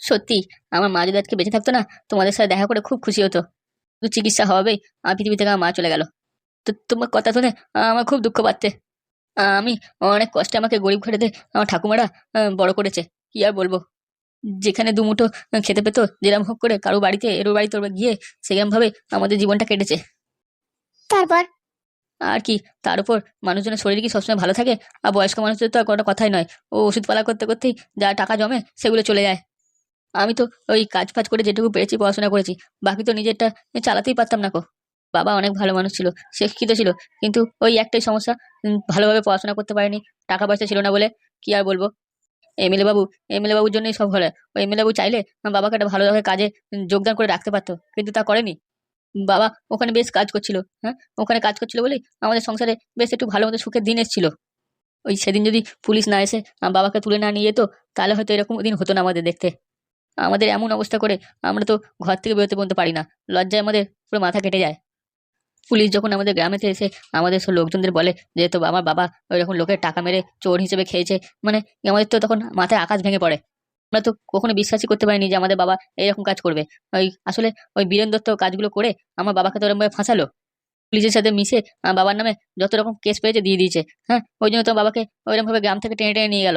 সত্যি আমার মা যদি আজকে বেঁচে থাকতো না তোমাদের সাথে দেখা করে খুব খুশি হতো। শুধু চিকিৎসা হবেই আমার পৃথিবী থেকে আমার মা চলে গেল। তো তোমার কথা শুনে আমার খুব দুঃখ পাচ্ছে। আমি অনেক কষ্টে আমাকে গরিব ঘরেতে আমার ঠাকুমারা বড় করেছে। কি আর বলব? যেখানে দুমুঠো খেতে পেতো যেরকম হোক করে কারও বাড়িতে এরো বাড়িতে ওর গিয়ে সেরকম ভাবে আমাদের জীবনটা কেটেছে। তারপর? আর কি তার উপর মানুষজনের শরীর কি সবসময় ভালো থাকে? আর বয়স্ক মানুষদের তো আর কোনো কথাই নয়। ও ওষুধপালা করতে করতেই যা টাকা জমে সেগুলো চলে যায়। আমি তো ওই কাজ ফাজ করে যেটুকু পেরেছি পড়াশোনা করেছি, বাকি তো নিজেরটা চালাতেই পারতাম না কো। বাবা অনেক ভালো মানুষ ছিল শিক্ষিত ছিল, কিন্তু ওই একটাই সমস্যা ভালোভাবে পড়াশোনা করতে পারেনি, টাকা পয়সা ছিল না বলে কি আর বলব? এমএলএ বাবু এমএলএ বাবুর জন্যই সব হলো। ওই এমএলএ বাবু চাইলে বাবাকে একটা ভালোভাবে কাজে যোগদান করে রাখতে পারতো, কিন্তু তা করেনি। বাবা ওখানে বেশ কাজ করছিল হ্যাঁ? ওখানে কাজ করছিল বলেই আমাদের সংসারে বেশ একটু ভালো মতো সুখের দিন এসেছিল। ওই সেদিন যদি পুলিশ না এসে বাবাকে তুলে না নিয়ে যেত, তাহলে হয়তো এরকম দিন হতো না আমাদের দেখতে। আমাদের এমন অবস্থা করে আমরা তো ঘর থেকে বেরোতে পর্যন্ত পারি না। লজ্জায় আমাদের পুরো মাথা কেটে যায়। পুলিশ যখন আমাদের গ্রামেতে এসে আমাদের সব লোকজনদের বলে যে তো আমার বাবা, ওইরকম লোকের টাকা মেরে চোর হিসেবে খেয়েছে। মানে আমাদের তো তখন মাথায় আকাশ ভেঙে পড়ে। আমরা তো কখনো বিশ্বাসই করতে পারিনি যে আমাদের বাবা এরকম কাজ করবে। ওই আসলে ওই বীরেন দত্ত কাজগুলো করে আমার বাবাকে তো ওরকম ভাবে ফাঁসালো। পুলিশের সাথে মিশে বাবার নামে যত রকম কেস পেয়েছে দিয়ে দিয়েছে। হ্যাঁ ওই জন্য তো বাবাকে ওইরকমভাবে গ্রাম থেকে টেনে টেনে নিয়ে গেল।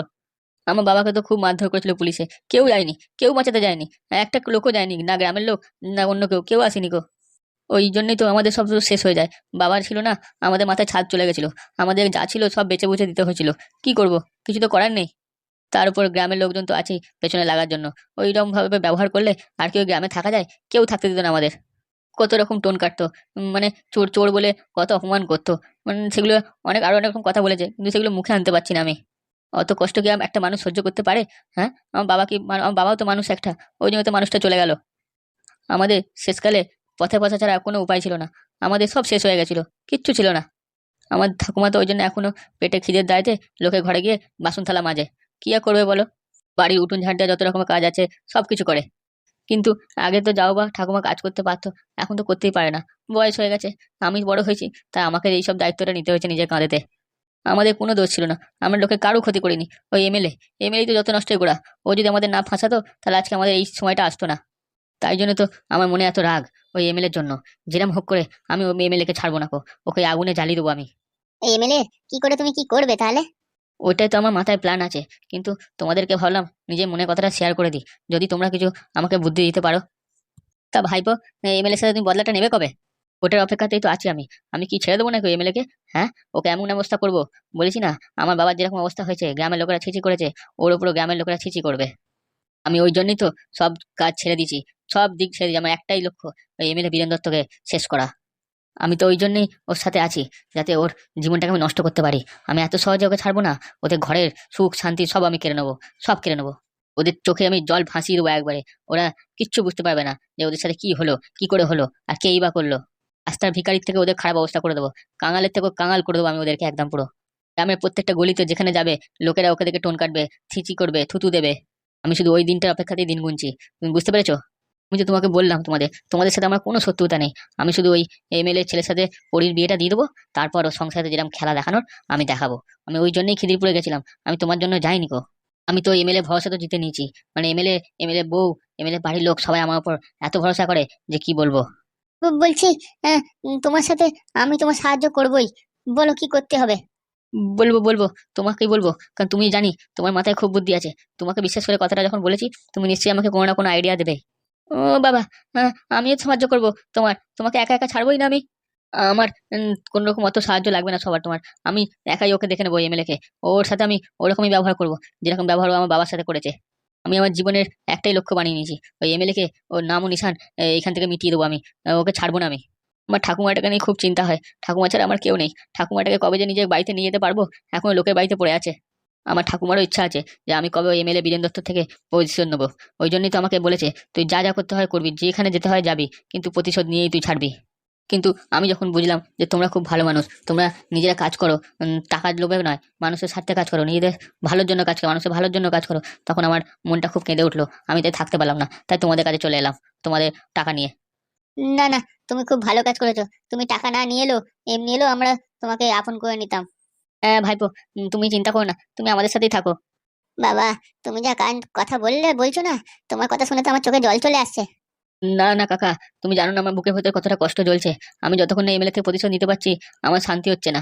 আমার বাবাকে তো খুব মারধর করেছিল পুলিশে। কেউ যায়নি, কেউ বাঁচাতে যায়নি। একটা লোকও যায়নি, না গ্রামের লোক, না অন্য কেউ কেউ আসেনি গো। ওই জন্যই তো আমাদের সব শেষ হয়ে যায়। বাবার ছিল না, আমাদের মাথায় ছাদ চলে গেছিল। আমাদের যা ছিল সব বেচে বুঝে দিতে হয়েছিল। কি করব? কিছু তো করার নেই। তার উপর গ্রামের লোকজন তো আছেই পেছনে লাগার জন্য। ওইরকম ভাবে ব্যবহার করলে আর কেউ গ্রামে থাকা যায়? কেউ থাকতে দিত না আমাদের। কত রকম টোন কাটতো। মানে চোর চোর বলে কত অপমান করতো। মানে সেগুলো অনেক আরও অনেক রকম কথা বলেছে, কিন্তু সেগুলো মুখে আনতে পারছি না আমি। অত কষ্ট কি একটা মানুষ সহ্য করতে পারে? হ্যাঁ? আমার বাবা কি আমার বাবাও তো মানুষ একটা। ওই জন্য তো মানুষটা চলে গেল। আমাদের শেষকালে পথে পথে ছাড়া কোনো উপায় ছিল না। আমাদের সব শেষ হয়ে গেছিল। কিচ্ছু ছিল না। আমার ঠাকুমা তো ওই জন্য এখনও পেটে খিদের দায়তে লোকে ঘরে গিয়ে বাসন থালা মাজে। কি আর করবে বলো? বাড়ির উঠোন, ঝাড়টা, যত রকমের কাজ আছে, সব কিছু করে। কিন্তু আগে তো যাও বা ঠাকুমা কাজ করতে পারতো। এখন তো করতেই পারে না। বয়স হয়ে গেছে। আমি বড় হয়েছি, তাই আমাকে এইসব দায়িত্বটা নিতে হয়েছে নিজের কাঁধেতে। আমাদের কোনো দোষ ছিল না। আমরা লোকে কারও ক্ষতি করিনি। ওই এমএলএ এমএলএ তো যত নষ্টই করা ও যদি আমাদের না ফাঁসাতো তাহলে আজকে আমাদের এই সময়টা আসতো না। তাই জন্য তো আমার মনে এত রাগ ওই এমএলএর জন্য। যেরম হোক করে আমি ওই এমএলএকে ছাড়বো না কো। ওকে আগুনে জ্বালিয়ে দেবো আমি। এমএলএ কি করে তুমি কি করবে তাহলে? ওইটাই তো আমার মাথায় প্ল্যান আছে। কিন্তু তোমাদেরকে ভাবলাম নিজের মনের কথাটা শেয়ার করে দিই। যদি তোমরা কিছু আমাকে বুদ্ধি দিতে পারো। তা ভাইপো এমএলএর সাথে তুমি বদলাটা নেবে কবে? ওটার অপেক্ষাতেই তো আছি আমি। আমি কি ছেড়ে দেবো নাকি এমএলএ কে হ্যাঁ ওকে এমন অবস্থা করব? বলেছি না, আমার বাবার যেরকম অবস্থা হয়েছে, গ্রামের লোকেরা ছিচি করেছে, ওর উপরও গ্রামের লোকেরা ছিচি করবে। আমি ওই জন্যই তো সব কাজ ছেড়ে দিয়েছি, সব দিক ছেড়ে দিয়েছি, আমার একটাই লক্ষ্য, ওই এমএলএ বীরেন দত্তকে শেষ করা। আমি তো ওই জন্যই ওর সাথে আছি, যাতে ওর জীবনটাকে আমি নষ্ট করতে পারি। আমি এত সহজে ওকে ছাড়বো না, ওদের ঘরের সুখ, শান্তি সব আমি কেড়ে নেব, সব কেড়ে নেব। ওদের চোখে আমি জল ভাসিয়ে দেবো একবারে, ওরা কিচ্ছু বুঝতে পারবে না যে ওদের সাথে কি হলো, কি করে হলো, আর কেই বা করল। রাস্তার ভিকারির থেকে ওদের খারাপ অবস্থা করে দেবো। কাঙালের থেকে কাঙাল করে দেবো আমি ওদেরকে একদম পুরো। গ্রামের প্রত্যেকটা গলিতে যেখানে যাবে, লোকেরা ওকে দেখে টোন কাটবে, ছিচি করবে, থুতু দেবে। আমি শুধু ওই দিনটার অপেক্ষাতেই দিন গুনছি। তুমি বুঝতে পেরেছ? আমি যে তোমাকে বললাম তোমাদের তোমাদের সাথে আমার কোনো শত্রুতা নেই। আমি শুধু ওই এমএলএ ছেলের সাথে পরির বিয়েটা দিয়ে দেবো, তারপর ওর সংসারে যেরকম খেলা দেখানোর, আমি দেখাবো। আমি ওই জন্যই খিদিরপুরে গেছিলাম। আমি তোমার জন্য যাইনি গো। আমি তো এমএলএ ভরসা তো জিতে নিয়েছি। মানে এমএলএ এমএলএ বউ এমএলএ বাড়ির লোক সবাই আমার উপর এত ভরসা করে যে কি বলব? বলছি তোমার সাথে আমি তোমার সাহায্য করবই। বলো, কি করতে হবে? বলব বলব, তোমাকেই বলব। কারণ তুমি জানি, তোমার মাথায় খুব বুদ্ধি আছে। তোমাকে বিশ্বাস করে কথাটা যখন বলেছি, তুমি নিশ্চয়ই আমাকে কোনো না কোনো আইডিয়া দেবে। ও বাবা হ্যাঁ আমিও সাহায্য করব তোমার। তোমাকে একা একা ছাড়বোই না আমি? আমার কোনো রকম অত সাহায্য লাগবে না সবার তোমার। আমি একাই ওকে দেখে নেব এমএলএ কে। ওর সাথে আমি ওরকমই ব্যবহার করব, যেরকম ব্যবহার আমার বাবার সাথে করেছে। আমি আমার জীবনের একটাই লক্ষ্য বানিয়ে নিয়েছি। ওই এমএলএ কে ওর নাম ও নিশান এখান থেকে মিটিয়ে দেবো আমি। ওকে ছাড়বো না আমি। আমার ঠাকুমাটাকে নিয়ে খুব চিন্তা হয়। ঠাকুমা ছাড়া আমার কেউ নেই। ঠাকুমাটাকে কবে যে নিজের বাড়িতে নিয়ে যেতে পারব, এখন লোকের বাড়িতে পড়ে আছে। আমার ঠাকুমারও ইচ্ছা আছে যে আমি কবে ওই এমএলএ বীরেন দত্ত থেকে পজিশন নেব। ওই জন্যই তো আমাকে বলেছে, তুই যা যা করতে হয় করবি, যেখানে যেতে হয় যাবি, কিন্তু প্রতিশোধ নিয়েই তুই ছাড়বি। কিন্তু আমি যখন বুঝলাম যে তোমরা খুব ভালো মানুষ তোমরা নিজেরা কাজ করো টাকার লোভে নয় মানুষের স্বার্থে কাজ করো নিজেদের ভালোর জন্য কাজ করো মানুষের ভালোর জন্য কাজ করো তখন আমার মনটা খুব কেঁদে উঠল। আমি তাই থাকতে পারলাম না তাই তোমাদের কাছে চলে এলাম তোমাদের টাকা নিয়ে। না না তুমি খুব ভালো কাজ করেছ তুমি টাকা না নিয়ে এলো এমনি এলো আমরা তোমাকে আপন করে নিতাম। হ্যাঁ ভাইপো তুমি চিন্তা করো না তুমি আমাদের সাথেই থাকো। বাবা তুমি যা কান কথা বললে বলছো না তোমার কথা শুনে তো আমার চোখে জল চলে আসছে। না না কাকা। তুমি জানো না আমার বুকের ভেতরে কতটা কষ্ট জ্বলছে। আমি যতক্ষণ না এমএলএ থেকে প্রতিশোধ নিতে পারছি আমার শান্তি হচ্ছে না।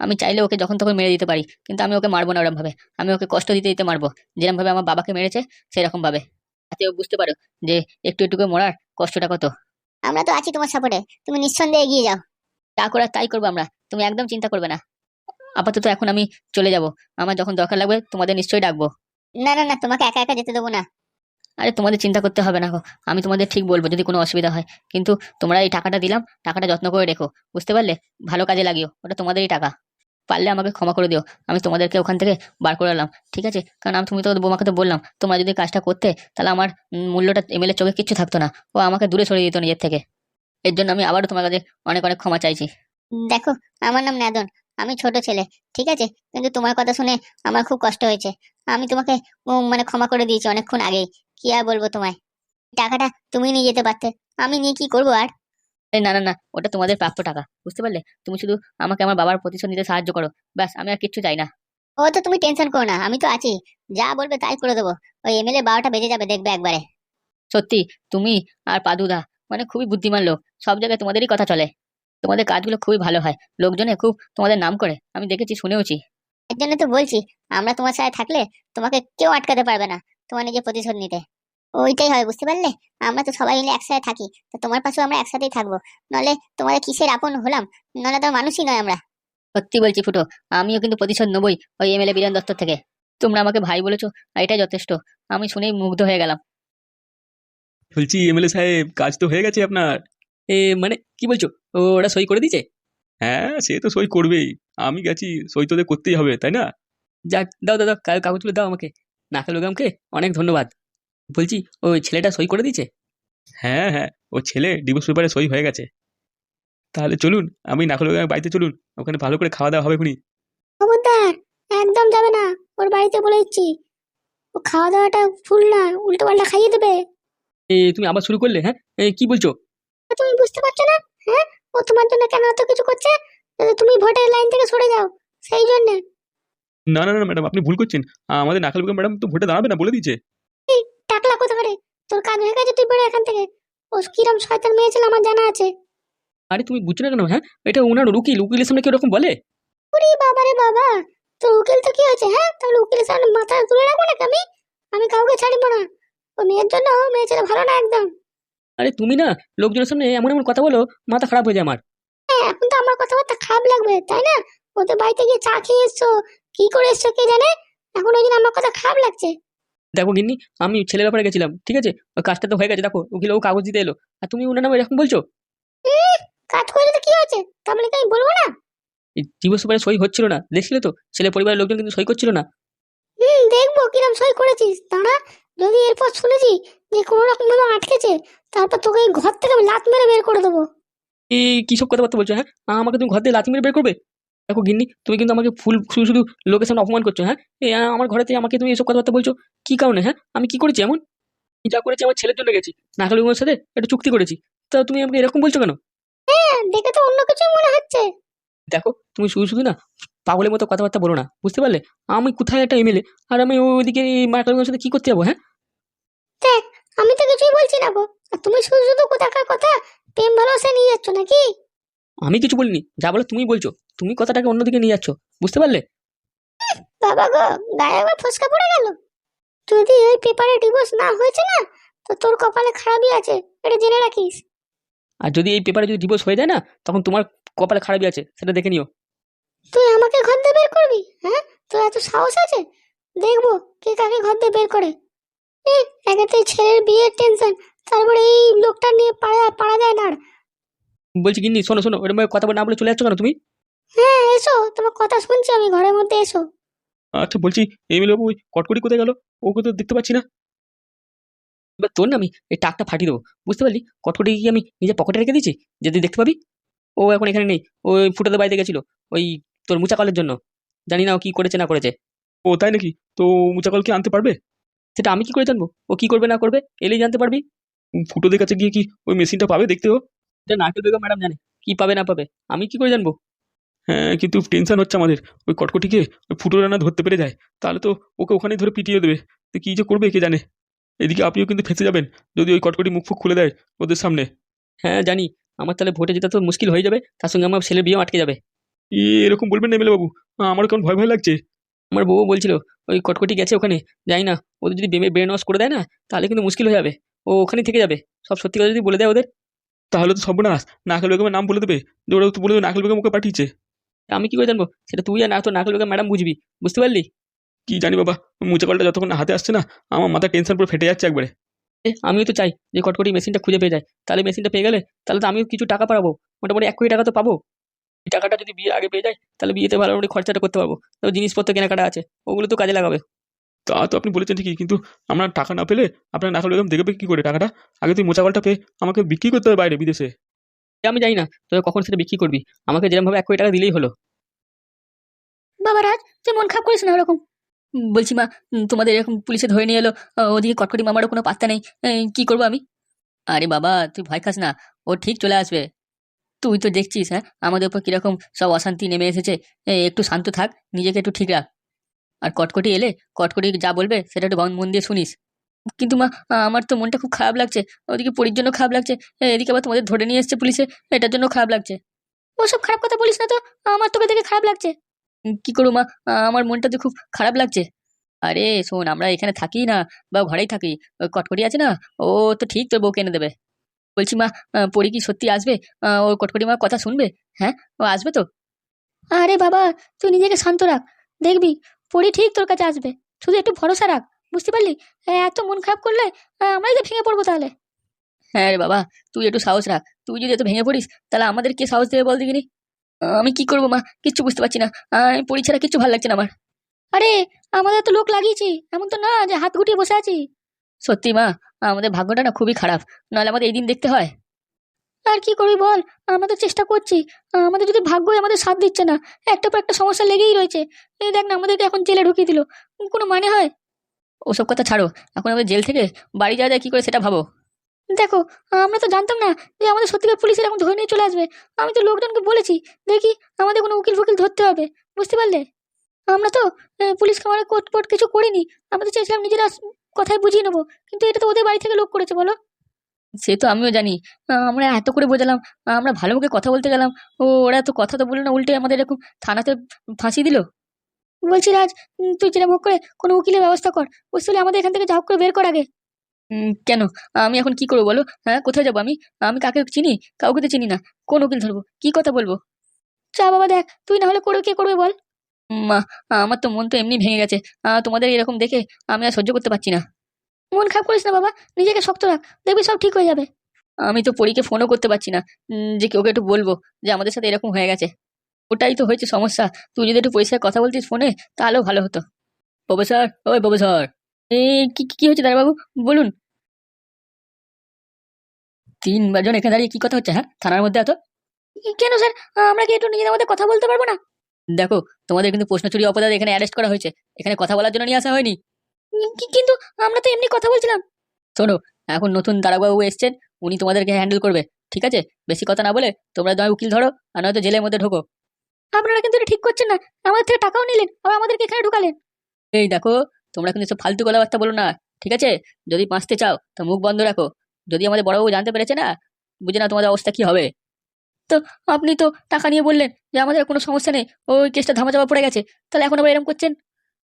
আমি চাইলে ওকে যখন তখন মেরে দিতে পারি কিন্তু আমি ওকে মারবো না ওরম ভাবে আমি ওকে কষ্ট দিতে দিতে মারবো। যেরকম ভাবে আমার বাবাকে মেরেছে সেরকম ভাবে যাতে ও বুঝতে পারো যে একটু একটু করে মরার কষ্টটা কত। আমরা তো আছি তোমার সাপোর্টে। তুমি নিঃসন্দেহে এগিয়ে যাও। যা করার তাই করব আমরা। তুমি একদম চিন্তা করবে না। আপাতত এখন আমি চলে যাব। আমার যখন দরকার লাগবে তোমাদের নিশ্চয়ই ডাকবো। না না না তোমাকে একা একা যেতে দেবো না। আরে তোমাদের চিন্তা করতে হবে না আমি তোমাদের ঠিক বলব যদি কোনো অসুবিধা হয়। কিন্তু তোমরা এই টাকাটা দিলাম, টাকাটা যত্ন করে রেখো। বুঝতে পারলে? ভালো কাজে লাগিও। ওটা তোমাদেরই টাকা। পারলে আমাকে ক্ষমা করে দিও। আমি তোমাদেরকে ওখান থেকে বার করে এলাম ঠিক আছে? কারণ আমি তুমি তো বোমাকে তো বললাম, তোমরা যদি কাজটা করতে, তাহলে আমার মূল্যটা এমএলএ চোখে কিচ্ছু থাকতো না। ও আমাকে দূরে সরিয়ে দিত নিজের থেকে। এর জন্য আমি আবারও তোমার কাছে অনেক অনেক ক্ষমা চাইছি। দেখো, আমার নাম নাদন। আমি ছোট ছেলে, ঠিক আছে? কিন্তু তোমার কথা শুনে আমার খুব কষ্ট হয়েছে। আমি তোমাকে মানে ক্ষমা করে দিয়েছি অনেকক্ষণ আগেই। কি আর বলব তোমায়? টাকাটা তুমি নিয়ে যেতে পারতে। আমি নিয়ে কি করব আর? এই না না না ওটা তোমাদের প্রাপ্য টাকা বুঝতে পারলে? তুমি শুধু আমাকে আমার বাবার প্রতিশোধ নিতে সাহায্য করো ব্যাস আমি আর কিচ্ছু চাই না। ও তো তুমি টেনশন করো না আমি তো আছি। যা বলবে তাই করে দেবো। ওই এমএলএ বারোটা বেজে যাবে দেখবে একবারে। সত্যি তুমি আর পাদুদা মানে খুবই বুদ্ধিমান লোক সব জায়গায় তোমাদেরই কথা চলে। তোমাদের কাজগুলো খুবই ভালো হয় লোকজনে খুব তোমাদের নাম করে আমি দেখেছি শুনেওছি। এর জন্য তো বলছি আমরা তোমার সাথে থাকলে তোমাকে কেউ আটকাতে পারবে না। তোমার নিজের প্রতিশোধ নিতে। ওইটাই হয় বুঝতে পারলে? আমরা তো সবাই মিলে একসাথে থাকি তো তোমার পাশেও আমরা একসাথেই থাকব। নলে তোমাদের কিসের আপন হলাম? নলে তো মানুষই নয় আমরা। সত্যি বলছি ফুটো আমিও কিন্তু প্রতিশোধ নেবই ওই এমএলএ বীরেন দত্ত থেকে। তোমরা আমাকে ভাই বলেছ আর এটাই যথেষ্ট। আমি শুনেই মুগ্ধ হয়ে গেলাম। বলছি এমএলএ সাহেব কাজ তো হয়ে গেছে আপনার। এ মানে কি বলছো? ও ওরা সই করে দিয়েছে? হ্যাঁ সে তো সই করবেই। আমি গেছি সই তোদের করতেই হবে তাই না? যাক দাও দাও দাও কা- কাগজগুলো দাও আমাকে। নাকাল বেগমকে অনেক ধন্যবাদ। বলছি ওই ছেলেটা সই করে দিয়েছে? হ্যাঁ হ্যাঁ ও ছেলে ডিভোর্স পেপারে সই হয়ে গেছে। তাহলে চলুন আমি নাকাল বেগমের বাড়িতে চলুন ওখানে ভালো করে খাওয়া দাওয়া হবে খুনি খবরদার একদম যাবে না ওর বাড়িতে বলে দিচ্ছি। ও খাওয়া দাওয়াটা ফুল না উল্টো পাল্টা খাইয়ে দেবে। এ তুমি আবার শুরু করলে হ্যাঁ? এ, কি বলছো? তুমি বুঝতে পারছ না হ্যাঁ? ও তোমার জন্য কেন এত কিছু করছে? তুমি ভোটের লাইন থেকে সরে যাও সেই জন্য। না না না ম্যাডাম আপনি ভুল করছেন। আমাদের নাকাল বেগম ম্যাডাম তো ভোটে দাঁড়াবে না বলে দিয়েছে। টাকলা কোথাকারে তোর কাজ হয়ে গেছে তুই বেরো এখান থেকে। ও কিরম শয়তান মেয়ে ছিল আমার জানা আছে। আরে তুমি বুঝছ না কেন হ্যাঁ? এটা ওনার উকিল উকিলের সামনে কি ওরকম বলে? ওরে বাবা রে বাবা তোর উকিল তো কি হয়েছে হ্যাঁ? তাহলে উকিলের সামনে মাথা তুলে রাখব নাকি আমি? আমি কাউকে ছাড়িব না। ও মেয়ের জন্য মেয়ে ছেলে ভালো না একদম। আরে তুমি না লোকজনের সামনে এমন এমন কথা বলো মাথা খারাপ হয়ে যায় আমার। হ্যাঁ এখন তো আমার কথাবার্তা খারাপ লাগবে তাই না? ওদের বাড়িতে গিয়ে চা খেয়ে এসছো কি করে এসছো কে জানে? এখন ওই দিন আমার কথা খারাপ লাগছে। দেখো গিন্নি আমি ছেলের ব্যাপারে গেছিলাম ঠিক আছে? ওই কাজটা তো হয়ে গেছে দেখো উকিল ও কাগজ দিতে এলো। আর তুমি ওনার নামে এরকম বলছো? কাজ করলে তো কি হয়েছে? তাহলে কি আমি বলব না? এই দিবস পেপারে সই হচ্ছিল না দেখছিলে তো? ছেলে পরিবারের লোকজন কিন্তু সই করছিল না। হুম দেখব কিরম সই করেছিস। দাঁড়া যদি এরপর শুনেছি যে কোনো রকম ভাবে আটকেছে তারপর তোকে এই ঘর থেকে আমি লাত মেরে বের করে দেবো। এই কি সব কথাবার্তা বলছো হ্যাঁ? আমাকে তুমি ঘর দিয়ে লাথি মেরে বের করবে? দেখো গিন্নি তুমি কিন্তু আমাকে ফুল শুধু শুধু লোকের সামনে অপমান করছ হ্যাঁ? আমার ঘরেতে আমাকে তুমি এসব কথাবার্তা বলছো? কি কারণে হ্যাঁ? আমি কি করেছি এমন? যা করেছি আমার ছেলের জন্য গেছি। নাকালুগুলোর সাথে একটা চুক্তি করেছি। তা তুমি আমাকে এরকম বলছো কেন? হ্যাঁ দেখে তো অন্য কিছু মনে হচ্ছে। দেখো তুমি শুধু শুধু না পাগলের মতো কথাবার্তা বলো না বুঝতে পারলে? আমি কোথায় একটা এমএলএ আর আমি ওইদিকে মার্কালের সাথে কি করতে যাব হ্যাঁ? দেখ আমি তো কিছুই বলছি না গো। আর তুমি শুধু শুধু কোথাকার কথা প্রেম ভালোবাসা নিয়ে যাচ্ছ নাকি? আমি কিছু বলিনি যা বলো তুমি বলছো। তুমি কথাটাকে অন্যদিকে নিয়ে যাচ্ছ বুঝতে পারলে? বাবা গো গায়ে একবার ফসকা পড়ে গেল। যদি ওই পেপারে ডিভোর্স না হয়েছে না তো তোর কপালে খারাপই আছে এটা জেনে রাখিস। আর যদি এই পেপারে যদি ডিভোর্স হয়ে যায় না তখন তোমার কপালে খারাপই আছে সেটা দেখে নিও। তুই আমাকে ঘর দিয়ে বের করবি হ্যাঁ? তোর এত সাহস আছে? দেখব কে কাকে ঘর দিয়ে বের করে। একে তো ছেলের বিয়ের টেনশন তারপরে এই লোকটা নিয়ে পাড়া পাড়া যায় না। বলছি কিন্তু শোনো শোনো ওরকম কথা বলে না বলে চলে যাচ্ছ কেন তুমি? হ্যাঁ এসো তোমার কথা শুনছি আমি ঘরের মধ্যে এসো। আচ্ছা বলছি এমএলএ বাবু ওই কটকটি কোথায় গেল? ওকে তো দেখতে পাচ্ছি না। এবার তোর না আমি এই টাকটা ফাটিয়ে দেবো বুঝতে পারলি? কটকটি কি আমি নিজের পকেটে রেখে দিয়েছি? যদি দেখতে পাবি? ও এখন এখানে নেই ওই ফুটোদের বাড়িতে গেছিল ওই তোর মুচা কলের জন্য। জানি না ও কি করেছে না করেছে। ও তাই নাকি? তো মুচা কল কি আনতে পারবে? সেটা আমি কি করে জানব? ও কি করবে না করবে এলেই জানতে পারবি। ফুটোদের কাছে গিয়ে কি ওই মেশিনটা পাবে দেখতে ও? এটা নারকেল বেগম ম্যাডাম জানে কি পাবে না পাবে আমি কি করে জানব? হ্যাঁ কিন্তু টেনশন হচ্ছে আমাদের। ওই কটকটিকে ওই ফুটো রান্না ধরতে পেরে যায়। তাহলে তো ওকে ওখানেই ধরে পিটিয়ে দেবে। তো কী যে করবে কে জানে? এদিকে আপনিও কিন্তু ফেঁসে যাবেন যদি ওই কটকটি মুখ ফুক খুলে দেয় ওদের সামনে। হ্যাঁ জানি। আমার তাহলে ভোটে যেতে তো মুশকিল হয়ে যাবে। তার সঙ্গে আমার ছেলের বিয়েও আটকে যাবে। ই এরকম বলবেন না এমএলএ বাবু। আমার কেমন ভয় ভয় লাগছে। আমার বউ বলছিল ওই কটকটি গেছে ওখানে। যাই না ওদের যদি বেমে ব্রেন ওয়াশ করে দেয় না তাহলে কিন্তু মুশকিল হয়ে যাবে। ও ওখানেই থেকে যাবে। সব সত্যি কথা যদি বলে দেয় ওদের। তাহলে তো সর্বনাশ। নাকাল বেগমের নাম বলে দেবে। যে ওরা তো বলে দেবে নাকাল বেগম ওকে পাঠিয়েছে। আমি কি করে জানব? সেটা তুই আর না তো বেগম ম্যাডাম বুঝবি। বুঝতে পারলি? কি জানি বাবা মুচা কলটা যতক্ষণ হাতে আসছে না আমার মাথা টেনশন পুরো ফেটে যাচ্ছে একবারে। এ আমিও তো চাই যে কটকটি মেশিনটা খুঁজে পেয়ে যায়। তাহলে মেশিনটা পেয়ে গেলে তাহলে তো আমিও কিছু টাকা পাবো। মোটামুটি এক কোটি টাকা তো পাবো। এই টাকাটা যদি বিয়ে আগে পেয়ে যায় তাহলে বিয়েতে ভালো করে খরচাটা করতে পারব। তবে জিনিসপত্র কেনাকাটা আছে ওগুলো তো কাজে লাগাবে। তা তো আপনি বলেছেন ঠিকই কিন্তু আমরা টাকা না পেলে আপনার নাকাল বেগম দেখবে কি করে টাকাটা? আগে তুই মোচা কলটা পেয়ে আমাকে বিক্রি করতে হবে বাইরে বিদেশে। আমি জানি না তবে কখন সেটা বিক্রি করবি? আমাকে যেরকমভাবে এক কোটি টাকা দিলেই হলো। বাবা রাজ তুই মন খারাপ করিস না ওরকম। বলছি মা তোমাদের এরকম পুলিশে ধরে নিয়ে এলো ওদিকে কটকটি মামারও কোনো পাত্তা নেই। কি করব আমি? আরে বাবা, তুই ভয় খাস না, ও ঠিক চলে আসবে। তুই তো দেখছিস হ্যাঁ আমাদের উপর কীরকম সব অশান্তি নেমে এসেছে। একটু শান্ত থাক, নিজেকে একটু ঠিক রাখ। আর কটকটি এলে, কটকটি যা বলবে, সেটা একটু মন- মন দিয়ে শুনিস। কিন্তু মা, আমার তো মনটা খুব খারাপ লাগছে। ওদিকে পরির জন্য খারাপ লাগছে। এদিকে আবার তোমাদের ধরে নিয়ে এসছে পুলিশে। এটার জন্য খারাপ লাগছে। ওসব খারাপ কথা বলিস না তো। আমার তোকে দেখে খারাপ লাগছে। কি করব মা? আমার মনটা তো খুব খারাপ লাগছে। আরে, শোন, আমরা এখানে থাকি না, বা ঘরেই থাকি। কটকটি আছে না, ও তো ঠিক তোর বউকে এনে দেবে। বলছি মা পরি কি সত্যি আসবে? ও কটকটি মা কথা শুনবে? হ্যাঁ ও আসবে তো? আরে বাবা, তুই নিজেকে শান্ত রাখ। দেখবি, পরি ঠিক তোর কাছে আসবে। শুধু একটু ভরসা রাখ। বুঝতে পারলি? এত মন খারাপ করলে আমরাই তো ভেঙে পড়ব তাহলে। হ্যাঁ রে বাবা তুই একটু সাহস রাখ। তুই যদি এত ভেঙে পড়িস তাহলে আমাদের কে সাহস দেবে বল দেখিনি? আমি কি করব মা? কিচ্ছু বুঝতে পারছি না। আমি পরি ছাড়া কিচ্ছু ভালো লাগছে না আমার। আরে আমাদের তো লোক লাগিয়েছি এমন তো না যে হাত গুটিয়ে বসে আছি। সত্যি মা আমাদের ভাগ্যটা না খুবই খারাপ। নাহলে আমাদের এই দিন দেখতে হয়। আর কি করবি বল? আমরা তো চেষ্টা করছি। আমাদের যদি ভাগ্যই আমাদের সাথ দিচ্ছে না একটা পর একটা সমস্যা লেগেই রয়েছে। এই দেখ না আমাদেরকে এখন জেলে ঢুকিয়ে দিল। কোনো মানে হয়? ওসব কথা ছাড়ো এখন আমাদের জেল থেকে বাড়ি যাওয়া যায় কি করে সেটা ভাবো। দেখো আমরা তো জানতাম না যে আমাদের সত্যিকার পুলিশ এরকম ধরে নিয়ে চলে আসবে। আমি তো লোকজনকে বলেছি দেখি আমাদের কোনো উকিল ফুকিল ধরতে হবে বুঝতে পারলে? আমরা তো আহ, পুলিশ খামারে কোর্ট ফোর্ট কিছু করিনি। আমরা তো চেয়েছিলাম নিজেরা কথায় বুঝিয়ে নেব। কিন্তু এটা তো ওদের বাড়ি থেকে লোক করেছে বলো? সে তো আমিও জানি। আমরা এত করে বোঝালাম আমরা ভালো মুখে কথা বলতে গেলাম। ও ওরা তো কথা তো বলল না উল্টে আমাদের এরকম থানাতে ফাঁসি দিল? বলছি রাজ তুই যেরকম ভোগ করে কোনো উকিলের ব্যবস্থা কর। বুঝতে আমাদের এখান থেকে যা হোক করে বের কর আগে। কেন? আমি এখন কি করব বলো? হ্যাঁ কোথায় যাব আমি? আমি কাকে চিনি? কাউকে তো চিনি না। কোন উকিল ধরবো? কি কথা বলব? চা বাবা দেখ তুই না হলে করবে কে করবে বল। মা আমার তো মন তো এমনি ভেঙে গেছে। তোমাদের এরকম দেখে আমি আর সহ্য করতে পারছি না। মন খারাপ করিস না বাবা নিজেকে শক্ত রাখ। দেখবি সব ঠিক হয়ে যাবে। আমি তো পরীকে ফোনও করতে পারছি না। যে ওকে একটু বলব যে আমাদের সাথে এরকম হয়ে গেছে। ওটাই তো হয়েছে সমস্যা। তুই যদি একটু পরিষ্কার কথা বলতিস ফোনে তাহলেও ভালো হতো। প্রফেসর, ওই প্রফেসর। এই কি, কি- হচ্ছে দাদাবাবু বলুন। তিন জন এখানে দাঁড়িয়ে কি কথা হচ্ছে হ্যাঁ? থানার মধ্যে এত? কেন স্যার আমরা কি একটু নিজেদের মধ্যে কথা বলতে পারব না? দেখো, তোমাদের কিন্তু প্রশ্ন চুরি অপরাধ এখানে অ্যারেস্ট করা হয়েছে। এখানে কথা বলার জন্য নিয়ে আসা হয়নি। কিন্তু আমরা তো এমনি কথা বলছিলাম। শোনো, এখন নতুন দারাবাবু এসছেন, উনি তোমাদেরকে হ্যান্ডেল করবে, ঠিক আছে? বেশি কথা না বলে তোমরা নয় উকিল ধরো, আর নয়তো জেলের মধ্যে ঢোকো। আপনারা কিন্তু এটা ঠিক করছেন না। আমাদের থেকে টাকাও নিলেন আর আমাদেরকে এখানে ঢুকালেন। এই দেখো তোমরা কিন্তু সব ফালতু কথাবার্তা বলো না ঠিক আছে? যদি বাঁচতে চাও তো মুখ বন্ধ রাখো। যদি আমাদের বড়বাবু জানতে পেরেছে না বুঝে না তোমাদের অবস্থা কি হবে। তো আপনি তো টাকা নিয়ে বললেন যে আমাদের কোনো সমস্যা নেই ওই কেসটা ধামাচাপা পড়ে গেছে তাহলে এখন আবার এরকম করছেন?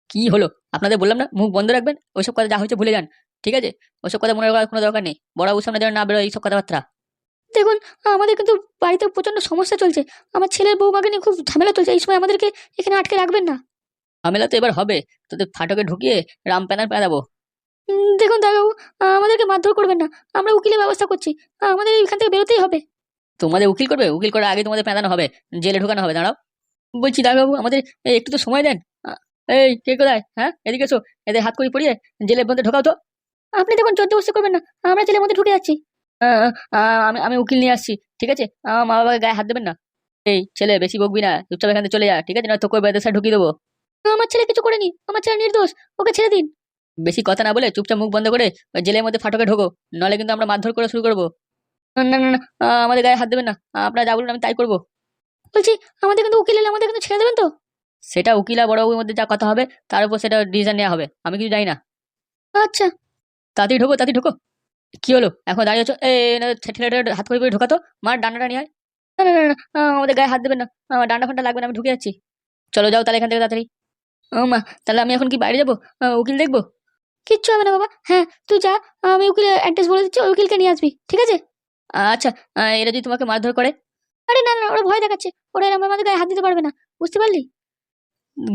কি হলো? আপনাদের বললাম না মুখ বন্ধ রাখবেন ওইসব কথা যা হয়েছে ভুলে যান ঠিক আছে? ওইসব কথা মনে রাখার কোনো দরকার নেই। বড়বাবুর সামনে যেন না বেরোয় এইসব কথাবার্তা। দেখুন আমাদের কিন্তু বাড়িতে প্রচণ্ড সমস্যা চলছে। আমার ছেলের বৌমাকে নিয়ে খুব ঝামেলা চলছে এই সময় আমাদেরকে এখানে আটকে রাখবেন না। ঝামেলা তো এবার হবে তোদের ফাটকে ঢুকিয়ে রাম প্যানার পেঁদাবো দেখুন দাদাবাবু আমাদেরকে মারধর করবেন না আমরা উকিলের ব্যবস্থা করছি আমাদের এখান থেকে বেরোতেই হবে। তোমাদের উকিল করবে? উকিল করার আগে তোমাদের পেঁদানো হবে জেলে ঢোকানো হবে দাঁড়াও। বলছি দাদাবাবু আমাদের একটু তো সময় দেন। এই কে কোথায়? হ্যাঁ এদিকে এসো এদের হাত করি পড়িয়ে জেলের মধ্যে ঢোকাও তো। আপনি দেখুন চোদ্দ বস্তি করবেন না আমরা জেলের মধ্যে ঢুকে যাচ্ছি। আমি আমি উকিল নিয়ে আসছি ঠিক আছে? আমার মা বাবাকে গায়ে হাত দেবেন না। এই ছেলে বেশি বকবি না চুপচাপ এখান চলে যা ঠিক আছে? না তোকে বেদেশা ঢুকিয়ে দেবো। আমার ছেলে কিছু করেনি আমার ছেলে নির্দোষ ওকে ছেড়ে দিন। বেশি কথা না বলে চুপচাপ মুখ বন্ধ করে জেলের মধ্যে ফাটকে ঢোকো নাহলে কিন্তু আমরা মারধর করে শুরু করব। না না না না, আমাদের গায়ে হাত দেবেন না আপনারা যা বলুন আমি তাই করব। বলছি আমাদের কিন্তু উকিল এলে আমাদের কিন্তু ছেড়ে দেবেন তো? সেটা উকিল আর বড়বাবুর মধ্যে যা কথা হবে তার উপর সেটা ডিসিশন নেওয়া হবে আমি কিছু জানি না। আচ্ছা। তাড়াতাড়ি ঢোকো তাড়াতাড়ি ঢোকো। কি হলো? এখন দাঁড়িয়ে আছো? এ ছেলেটা হাত করে করে ঢোকাতো? মার ডান্ডাটা নিয়ে না না না আমাদের গায়ে হাত দেবেন না। আমার ডান্ডা ফান্ডা লাগবে না, আমি ঢুকে যাচ্ছি। চলো যাও তাহলে এখান থেকে তাড়াতাড়ি। ও মা, তাহলে আমি এখন কি বাইরে যাব? উকিল দেখব? কিচ্ছু হবে না বাবা। হ্যাঁ তুই যা, আমি উকিলের অ্যাড্রেস বলে দিচ্ছি উকিলকে নিয়ে আসবি, ঠিক আছে? আচ্ছা এরা যদি তোমাকে মারধর করে। আরে না না ওরা ভয় দেখাচ্ছে। ওরা আমাদের গায়ে হাত দিতে পারবে না, বুঝতে পারলি?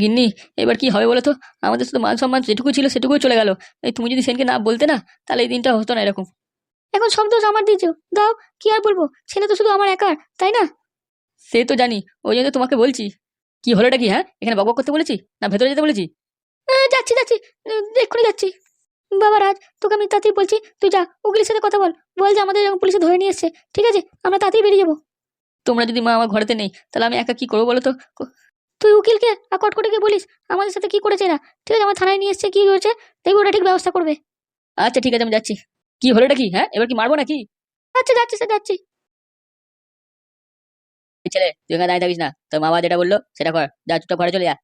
গিন্নি এবার কি হবে বলো তো আমাদের শুধু মান সম্মান যেটুকু ছিল সেটুকুই চলে গেল। এই তুমি যদি সেনকে না বলতে না তাহলে এই দিনটা হতো না এরকম। এখন সব দোষ আমার দিয়েছ। দাও কি আর বলব? ছেলে তো শুধু আমার একার তাই না? সে তো জানি ওই জন্য তোমাকে বলছি। কি হলোটা কি হ্যাঁ? এখানে বকবক করতে বলেছি? না ভেতরে যেতে বলেছি? যাচ্ছি যাচ্ছি। এক্ষুনি যাচ্ছি। বাবা রাজ তোকে আমি তাতেই বলছি তুই যা উকিলের সাথে কথা বল। বল যে আমাদের এরকম পুলিশে ধরে নিয়ে এসছে। ঠিক আছে আমরা তাতেই বেরিয়ে যাব। তোমরা যদি মা আমার ঘরেতে নেই তাহলে আমি একা কি করব বলো তো তুই উকিলকে আর কটকটিকে বলিস আমাদের সাথে কি করেছে না ঠিক আছে আমার থানায় নিয়ে এসছে কি হয়েছে? দেখবি ওটা ঠিক ব্যবস্থা করবে। আচ্ছা ঠিক আছে আমি যাচ্ছি। কি হলো এটা কি হ্যাঁ? এবার কি মারবো নাকি? আচ্ছা যাচ্ছি স্যার যাচ্ছি। ছেলে তুই এখানে দাঁড়িয়ে থাকিস না। তোর মা বাবা যেটা বলল সেটা কর। যা চুপটা ঘরে চলে যা।